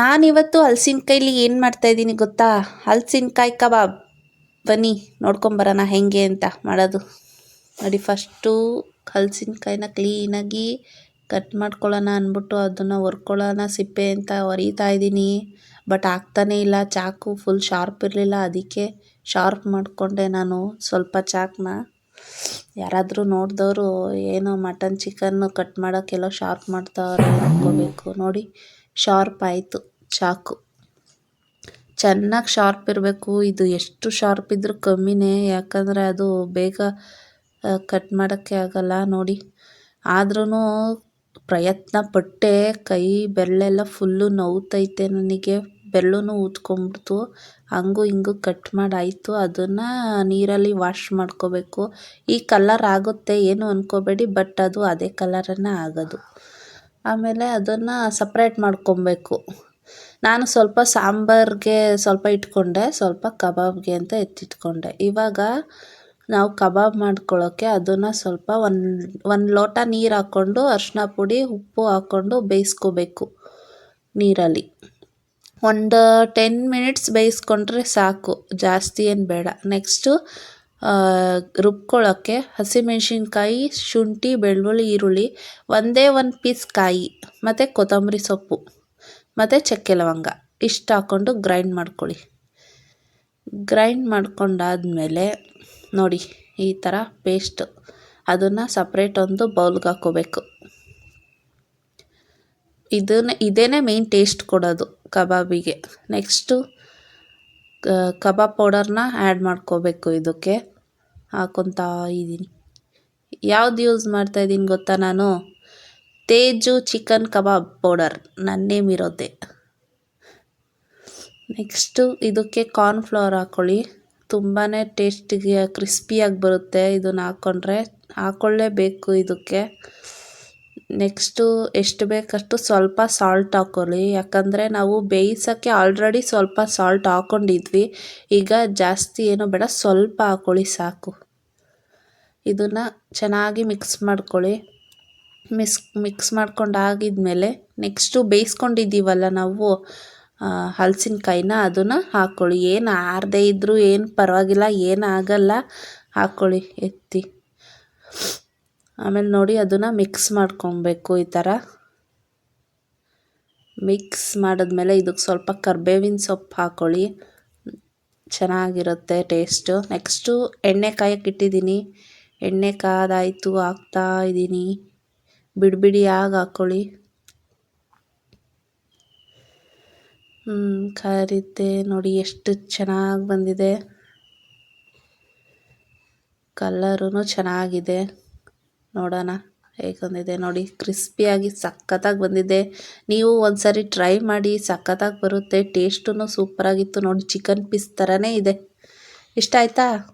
ನಾನಿವತ್ತು ಕೈಲಿ ಏನು ಮಾಡ್ತಾಯಿದ್ದೀನಿ ಗೊತ್ತಾ? ಹಲ್ಸಿನಕಾಯಿ ಕಬಾಬ್. ಬನ್ನಿ, ನೋಡ್ಕೊಂಬರೋಣ ಹೆಂಗೆ ಅಂತ ಮಾಡೋದು. ನೋಡಿ, ಫಸ್ಟು ಹಲ್ಸಿನಕಾಯಿನ ಕ್ಲೀನಾಗಿ ಕಟ್ ಮಾಡ್ಕೊಳ್ಳೋಣ ಅಂದ್ಬಿಟ್ಟು ಅದನ್ನು ಹೊರ್ಕೊಳ್ಳೋಣ ಸಿಪ್ಪೆ ಅಂತ ಹೊರಿತಾ ಇದ್ದೀನಿ. ಬಟ್ ಆಗ್ತಾನೇ ಇಲ್ಲ. ಚಾಕು ಫುಲ್ ಶಾರ್ಪ್ ಇರಲಿಲ್ಲ. ಅದಕ್ಕೆ ಶಾರ್ಪ್ ಮಾಡಿಕೊಂಡೆ ನಾನು ಸ್ವಲ್ಪ ಚಾಕ್ನ. ಯಾರಾದರೂ ನೋಡಿದವರು ಏನೋ ಮಟನ್ ಚಿಕನ್ನು ಕಟ್ ಮಾಡೋಕ್ಕೆಲ್ಲ ಶಾರ್ಪ್ ಮಾಡ್ತಾವ್ರೆ ಅನ್ಕೋಬೇಕು. ನೋಡಿ ಶಾರ್ಪ್ ಆಯಿತು, ಚಾಕು. ಚೆನ್ನಾಗಿ ಶಾರ್ಪ್ ಇರಬೇಕು. ಇದು ಎಷ್ಟು ಶಾರ್ಪ್ ಇದ್ದರೂ ಕಮ್ಮಿನೇ. ಯಾಕಂದರೆ ಅದು ಬೇಗ ಕಟ್ ಮಾಡೋಕ್ಕೆ ಆಗಲ್ಲ ನೋಡಿ. ಆದ್ರೂ ಪ್ರಯತ್ನ ಪಟ್ಟೆ. ಕೈ ಬೆರಳೆಲ್ಲ ಫುಲ್ಲು ನೋವ್ತೈತೆ ನನಗೆ. ಬೆರಳು ಊದ್ಕೊಂಬಿಡ್ತು ಹಂಗೂ ಹಿಂಗೂ ಕಟ್ ಮಾಡಾಯಿತು. ಅದನ್ನು ನೀರಲ್ಲಿ ವಾಶ್ ಮಾಡ್ಕೋಬೇಕು. ಈ ಕಲ್ಲರ್ ಆಗುತ್ತೆ, ಏನು ಅಂದ್ಕೋಬೇಡಿ ಬಟ್ ಅದು ಅದೇ ಕಲರನ್ನು ಆಗೋದು. ಆಮೇಲೆ ಅದನ್ನು ಸಪ್ರೇಟ್ ಮಾಡ್ಕೊಬೇಕು. ನಾನು ಸ್ವಲ್ಪ ಸಾಂಬಾರಿಗೆ ಸ್ವಲ್ಪ ಇಟ್ಕೊಂಡೆ, ಸ್ವಲ್ಪ ಕಬಾಬ್ಗೆ ಅಂತ ಎತ್ತಿಟ್ಕೊಂಡೆ. ಇವಾಗ ನಾವು ಕಬಾಬ್ ಮಾಡ್ಕೊಳ್ಳೋಕ್ಕೆ ಅದನ್ನು ಸ್ವಲ್ಪ ಒಂದು ಒಂದು ಲೋಟ ನೀರು ಹಾಕ್ಕೊಂಡು ಅರಿಶಿನ ಪುಡಿ, ಉಪ್ಪು ಹಾಕ್ಕೊಂಡು ಬೇಯಿಸ್ಕೋಬೇಕು ನೀರಲ್ಲಿ. ಒಂದು ಟೆನ್ ಮಿನಿಟ್ಸ್ ಬೇಯಿಸ್ಕೊಂಡ್ರೆ ಸಾಕು, ಜಾಸ್ತಿ ಏನು ಬೇಡ. ನೆಕ್ಸ್ಟು ರುಬ್ಕೊಳ್ಳೋಕ್ಕೆ ಹಸಿಮೆಣ್ಸಿನ್ಕಾಯಿ, ಶುಂಠಿ, ಬೆಳ್ಳುಳ್ಳಿ, ಈರುಳ್ಳಿ, ಒಂದೇ ಒಂದು ಪೀಸ್ ಕಾಯಿ, ಮತ್ತು ಕೊತ್ತಂಬರಿ ಸೊಪ್ಪು, ಮತ್ತು ಚಕ್ಕೆ ಲವಂಗ. ಇಷ್ಟು ಹಾಕ್ಕೊಂಡು ಗ್ರೈಂಡ್ ಮಾಡ್ಕೊಳ್ಳಿ. ಗ್ರೈಂಡ್ ಮಾಡ್ಕೊಂಡಾದಮೇಲೆ ನೋಡಿ, ಈ ಥರ ಪೇಸ್ಟ್ ಅದನ್ನು ಸಪ್ರೇಟ್ ಒಂದು ಬೌಲ್ಗೆ ಹಾಕೋಬೇಕು ಇದನ್ನ ಇದೇ ಮೇಯ್ನ್ ಟೇಸ್ಟ್ ಕೊಡೋದು ಕಬಾಬಿಗೆ. ನೆಕ್ಸ್ಟು ಕಬಾಬ್ ಪೌಡರ್ನ ಆ್ಯಡ್ ಮಾಡ್ಕೋಬೇಕು ಇದಕ್ಕೆ. ಹಾಕ್ಕೊತಾ ಇದ್ದೀನಿ. ಯಾವ್ದು ಯೂಸ್ ಮಾಡ್ತಾಯಿದ್ದೀನಿ ಗೊತ್ತಾ ನಾನು? ತೇಜು ಚಿಕನ್ ಕಬಾಬ್ ಪೌಡರ್. ನನ್ನ ನೇಮ್ ಇರೋದೆ ನೆಕ್ಸ್ಟು ಇದಕ್ಕೆ ಕಾರ್ನ್ಫ್ಲವರ್ ಹಾಕ್ಕೊಳ್ಳಿ ತುಂಬಾ ಟೇಸ್ಟಿಗೆ ಕ್ರಿಸ್ಪಿಯಾಗಿ ಬರುತ್ತೆ. ಇದನ್ನು ಹಾಕ್ಕೊಂಡ್ರೆ ಹಾಕ್ಕೊಳ್ಳೇಬೇಕು ಇದಕ್ಕೆ. ನೆಕ್ಸ್ಟು ಎಷ್ಟು ಬೇಕಷ್ಟು ಸ್ವಲ್ಪ ಸಾಲ್ಟ್ ಹಾಕ್ಕೊಳ್ಳಿ ಯಾಕಂದರೆ ನಾವು ಬೇಯಿಸೋಕ್ಕೆ ಆಲ್ರೆಡಿ ಸ್ವಲ್ಪ ಸಾಲ್ಟ್ ಹಾಕ್ಕೊಂಡಿದ್ವಿ ಈಗ ಜಾಸ್ತಿ ಏನೂ ಬೇಡ, ಸ್ವಲ್ಪ ಹಾಕ್ಕೊಳ್ಳಿ ಸಾಕು. ಇದನ್ನು ಚೆನ್ನಾಗಿ ಮಿಕ್ಸ್ ಮಾಡ್ಕೊಳ್ಳಿ. ಮಿಕ್ಸ್ ಮಿಕ್ಸ್ ಮಾಡ್ಕೊಂಡಾಗಿದ್ಮೇಲೆ ನೆಕ್ಸ್ಟು ಬೇಯಿಸ್ಕೊಂಡಿದ್ದೀವಲ್ಲ ನಾವು ಹಲಸಿನಕಾಯಿನ ಅದನ್ನು ಹಾಕ್ಕೊಳ್ಳಿ ಏನು ಆರದೇ ಇದ್ದರೂ ಏನು ಪರವಾಗಿಲ್ಲ ಏನಾಗಲ್ಲ ಹಾಕ್ಕೊಳ್ಳಿ ಎತ್ತಿ. ಆಮೇಲೆ ನೋಡಿ ಅದನ್ನು ಮಿಕ್ಸ್ ಮಾಡ್ಕೊಬೇಕು ಈ ಥರ ಮಿಕ್ಸ್ ಮಾಡಿದ್ಮೇಲೆ ಇದಕ್ಕೆ ಸ್ವಲ್ಪ ಕರ್ಬೇವಿನ ಸೊಪ್ಪು ಹಾಕ್ಕೊಳ್ಳಿ ಚೆನ್ನಾಗಿರುತ್ತೆ ಟೇಸ್ಟು ನೆಕ್ಸ್ಟು ಎಣ್ಣೆ ಕಾಯಕ್ಕೆ ಇಟ್ಟಿದ್ದೀನಿ. ಎಣ್ಣೆ ಕಾದಾಯಿತು, ಹಾಕ್ತಾ ಇದ್ದೀನಿ. ಬಿಡಿ ಬಿಡಿಯಾಗಿ ಹಾಕ್ಕೊಳ್ಳಿ ಕರಿತೆ ನೋಡಿ ಎಷ್ಟು ಚೆನ್ನಾಗಿ ಬಂದಿದೆ. ಕಲ್ಲರೂ ಚೆನ್ನಾಗಿದೆ. ನೋಡೋಣ. ಹೇಗೆ ಬಂದಿದೆ ನೋಡಿ, ಕ್ರಿಸ್ಪಿಯಾಗಿ ಸಖತ್ತಾಗಿ ಬಂದಿದೆ. ನೀವು ಒಂದ್ಸರಿ ಟ್ರೈ ಮಾಡಿ, ಸಖತ್ತಾಗಿ ಬರುತ್ತೆ. ಟೇಸ್ಟೂ ಸೂಪರಾಗಿತ್ತು ನೋಡಿ, ಚಿಕನ್ ಪೀಸ್ ಥರನೇ ಇದೆ. ಇಷ್ಟ ಆಯಿತಾ?